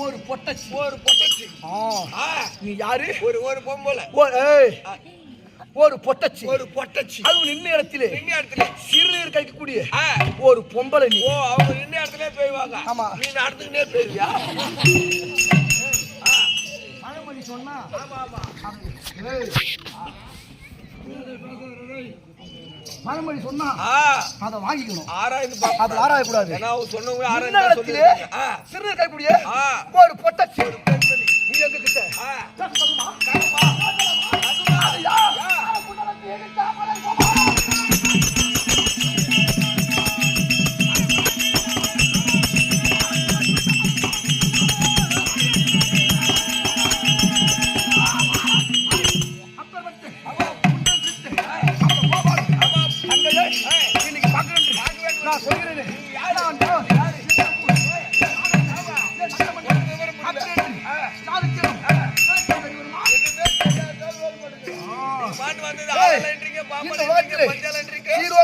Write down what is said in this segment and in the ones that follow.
ஒரு பொட்டச்சி. ஒரு பொட்டச்சி. நீ யாரு? ஒரு ஒரு பொம்பளை. ஒரு பொட்டச்சி. ஒரு பொட்டச்சி. அதுவும் நின்ன இடத்திலே. நின்ன இடத்துல. சிறுநீர் கழிக்கக்கூடிய ஒரு பொம்பளை நீ. ஓ அவங்க நின்ன இடத்துல போய்வாங்க ஆமா. நீ நடந்துக்கிட்டே போயிருவியா? பழமொழி சொன்னா ஆமா ஆமா. ஏய். பழமொழி சொன்னா அதை வாங்கிக்கணும். ஆராய்ந்து அது ஏன்னா அவங்க சொன்னவங்க ஆராய்ந்து கழிக்கக்கூடிய ஆ. ஒரு பொட்டச்சி நீ எங்க கிட்ட?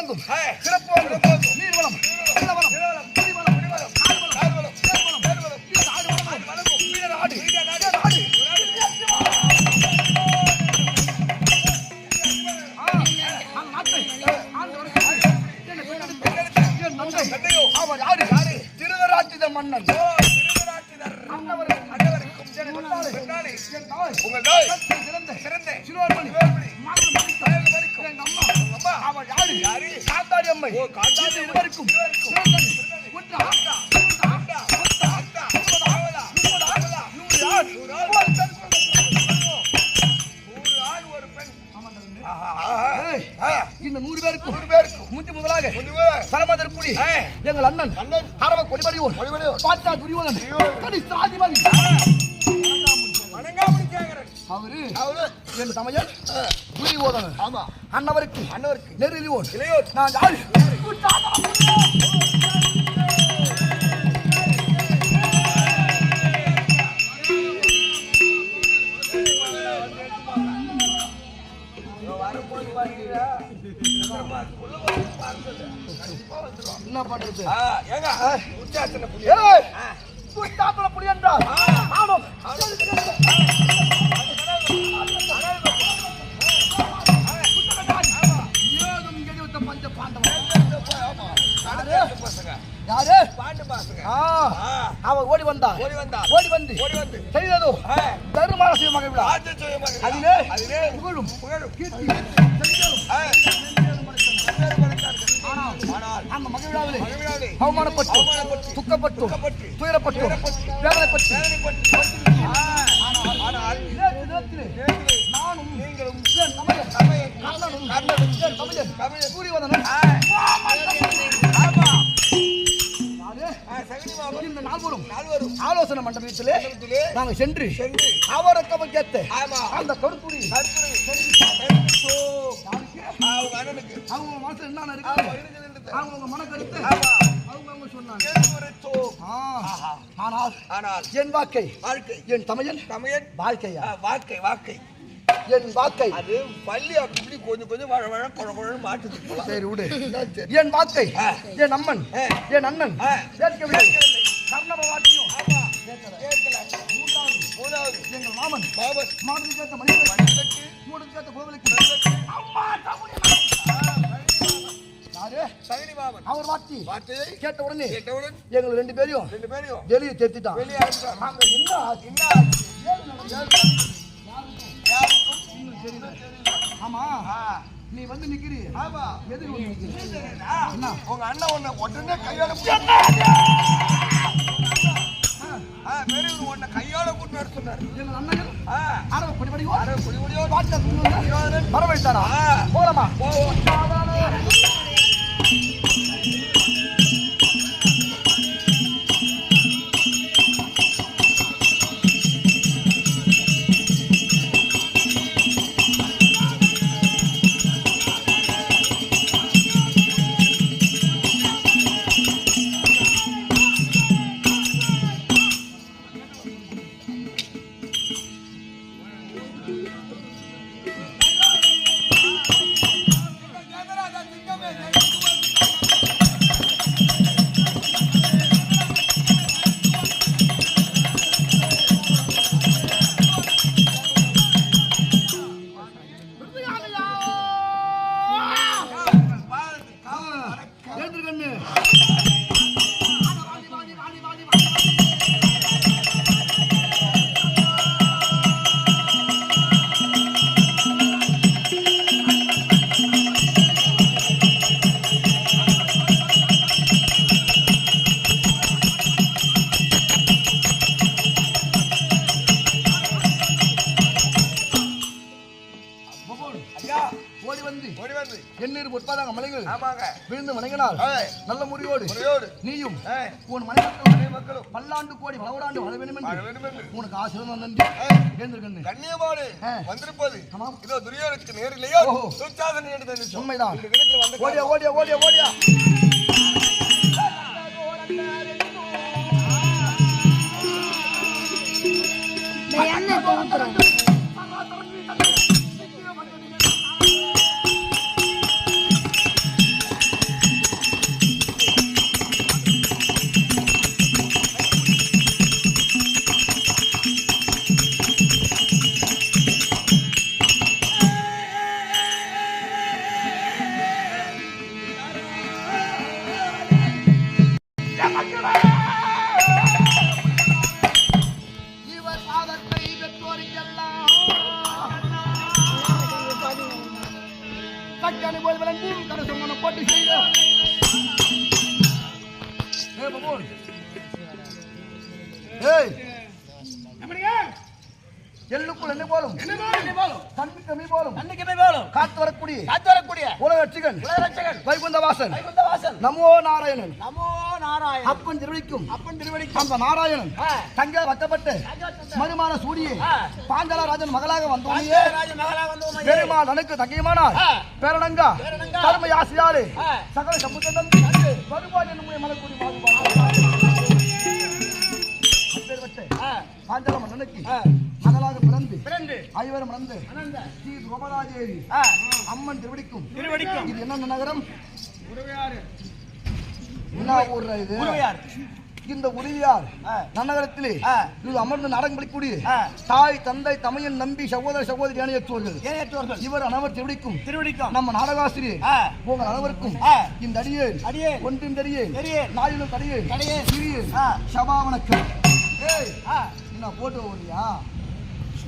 பஞ்சலன்றீங்க. சீர்வாங்கும், ஏய். நீர்வளம், இந்த நூறு? பேருக்கும். நூறு பேருக்கும். முந்தி முதலாக. முதுகு, சரமதற்குடி ஏய், எங்கள் அண்ணன். அண்ணன். அரவ கொடிபடியோன். கொடிபடியோன். துரியோதன். கடி சாதிமதி வணங்காமணி கேக்குறேன். அவரு அவரு, என் தமையன். ஆ, துரியோதனன் ஆமா, அன்னவருக்கு அண்ணவருக்கு. நெருலியோன் இளையோர். நான் யாரு வரும்போது பாத்தீங்கன்னா, உள்ள வந்து பார்த்தது. என்ன பண்றது ஏங்க, புலி என்றால்? ஆமாம் ஓடி வந்தார் ஓடி வந்தா. ஓடி வந்து ஓடி வந்து. செய்ததோ விழா அதிலே அதிலே புகழும் புகழும். கீர்த்தி அந்த அவமானப்பட்டு துக்கப்பட்டு துயரப்பட்டு, வேதனைப்பட்டு வேதனைப்பட்டு, ஆ, ஆனால் ஆனால் நேற்று நேரத்திலே நேற்றிலே நானும் நீங்களும் என் தமையன் தமையன், கர்ணனும் கர்ணனும், என் தமையன் தமையன், சூரியவதனும் ஆ, ஆமா. யாரு? ஆ, சகுனி மாமன் இந்த நால்வரும் நால்வரும் ஆலோசனை மண்டபத்திலே நாங்கள் சென்று சென்று அவரக்கவ கேத்த அந்த யாருக்கு? அவங்க மனசுல என்ன இருக்கு. அவங்க மன கருத்து. அவங்க சொன்னாங்க. ஆனால் ஆனால் என் வாக்கை வாழ்க்கை என் தமையன் தமையன் வாழ்க்கையா வாழ்க்கை வாழ்க்கை என் வாக்கை. அது பள்ளி அப்படி கொஞ்சம் கொஞ்சம் வழ வழ குழ குழன்னு மாட்டுது. போல. சரி விடு. என் வாக்கை. என் அம்மன். என் அண்ணன். ஏற்கவில்லை கேட்கவில்லை. கர்ணப வாக்கியம். கேட்கல. மூன்றாவது. மூணாவது. எங்கள் மாமன். பாபர் மாடுக்கு கேட்ட மணிவிளக்கு, மூடுக்கு கேட்ட கோவிலுக்கு. அம்மா மாமன் அவர் வார்த்தையை கேட்ட உடனே கேட்டவுடன் எங்கள் ரெண்டு பேரையும் ரெண்டு பேரையும் வெளியே தெரித்திட்டான் வெளியே என்ன? என்ன தெரியல. ஆமா. நீ வந்து நிக்கிறீ ஆமா. எதுக்கு. என்ன? உங்க அண்ணன் உன்னை உடனே கையால பெரியவர் உன்னை கையால கூட்டு வர சொன்னார். அண்ணன்? ஆ, அரவ படிப்படி அரை குடி குடியோடு பாட்டா துணியோட வரவழைத்தாரா ஆ, போலாமா? போவோம். ஏய். நல்ல முறியோடு நீயும் உன் மனைவி மக்களும் பல்லாண்டு கோடி பலவராண்டு வாழ வேண்டும் வாழ என்று உனக்கு ஆசீர்வாதம் நன்றி எழுந்திருக்கண்ணு கண்ணியமாடு. வந்திருப்பது. இதோ துரியோனுக்கு நேரிலேயோ. துச்சாதன். உண்மைதான். ஓடியா ஓடியா ஓடியா ஓடியா. நான் காத்து வரக்கூடிய உலக ரட்சிகன் வைகுந்த வாசன் நமோ நாராயணன் நமோ நாராயண அப்பன் திருவிழிக்கும் அப்பன் திருவடிக்கு அந்த நாராயணன் ஆ. தங்க வட்டப்பட்டு மருமான சூடியே ஆ. பாஞ்சலராஜன் மகளாக வந்தோனையே ராஜ மகளா வந்து பெருமாள் எனக்கு தங்கையுமானார் பேரடங்கா. கருமை. சகல சமுத்திரம் வருவாய் என்னும் மலக்குடி பாஞ்சல மன்னனுக்கு மகளாக பிறந்து பிறந்து ஐவரும் அனந்த ஸ்ரீ கோமராஜேரி ஆ, அம்மன் திருவடிக்கும் திருவடிக்கும் இது என்ன நகரம் என்ன ஊர் இது இந்த உதவியார். நன்னகரத்திலே. இது அமர்ந்து ஆ. தாய் தந்தை தமையன் நம்பி சகோதர சகோதரி ஏனையற்றோர்கள் இவர் அனைவர் திருவடிக்கும் திருவடிக்கும் நம்ம நாடகாசிரியர் உங்கள் அனைவருக்கும். இந்த அடியேன். ஒன்றும் தெரியேன் தெரியேன். நாயிலும் தடியேன் தடியேன். சிறியேன் ஆ. சபா வணக்கம் ஏய் என்ன போட்டு ஓடியா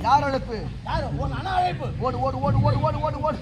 யார் அழைப்பு? யாரு? அண்ணா அழைப்பு. ஓடு ஓடு ஓடு ஓடு ஓடு ஓடு ஓடு.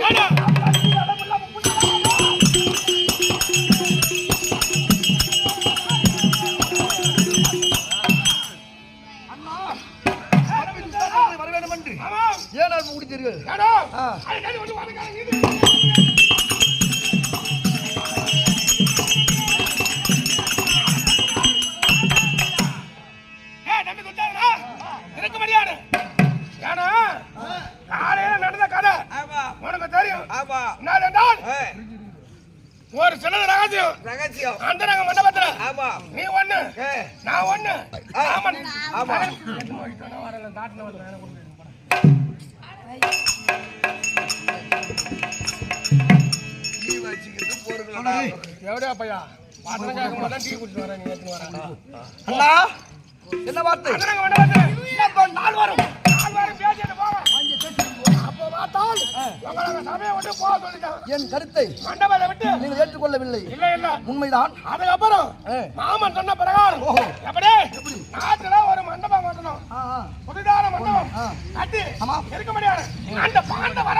வார்த்தை ஒன்று ரகசியம். ரகசியம் அந்த நாங்க மண்டபத்துல ஆமா. நீ ஒண்ணு. நான் ஒண்ணு. ஆமா. நீ வச்சுக்கிட்டு பொறுக்கலடா. எவ்வளோ பையா பாத்திரம் டீ குடிச்சு வரேன் நீ எடுத்துன்னு வரேன். அண்ணா என்ன வார்த்தை? அந்த நாங்க மண்டபத்துல வரும். நாலு பேரும் பேசிட்டு அப்போ பார்த்தால் உங்களை சபையை விட்டு போக சொல்லிட்டாங்க. என் கருத்தை மண்டபத்தை விட்டு. நீங்கள் ஏற்றுக்கொள்ளவில்லை. இல்ல இல்ல. உண்மைதான். அதுக்கப்புறம். மாமன் சொன்ன பிரகாரம். எப்படி? நாட்டுல ஒரு மண்டபம் கட்டணும். புதிதான மண்டபம். கட்டி. இருக்க முடியாது. அந்த பாண்ட வர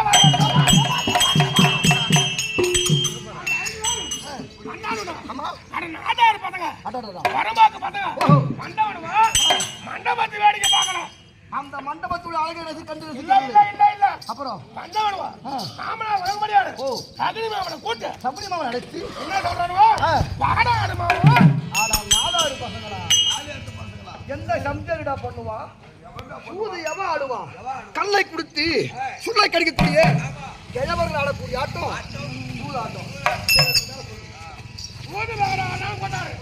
அக்னி மாமனை கூட்டு. சபரி மாமன் அழைத்து. என்ன சொல்றானுவோ? ஆ. வாடாடு மாமா ஆனால் நாடாரு பசங்களா? எந்த சம்ஜரிடா பண்ணுவான் சூது எவன் ஆடுவான் கல்லை கொடுத்து சுள்ளை கடிக்கக்கூடிய கிழவர்கள் ஆடக்கூடிய ஆட்டம். சூது ஆட்டம். வாடா நான் கொண்டாரு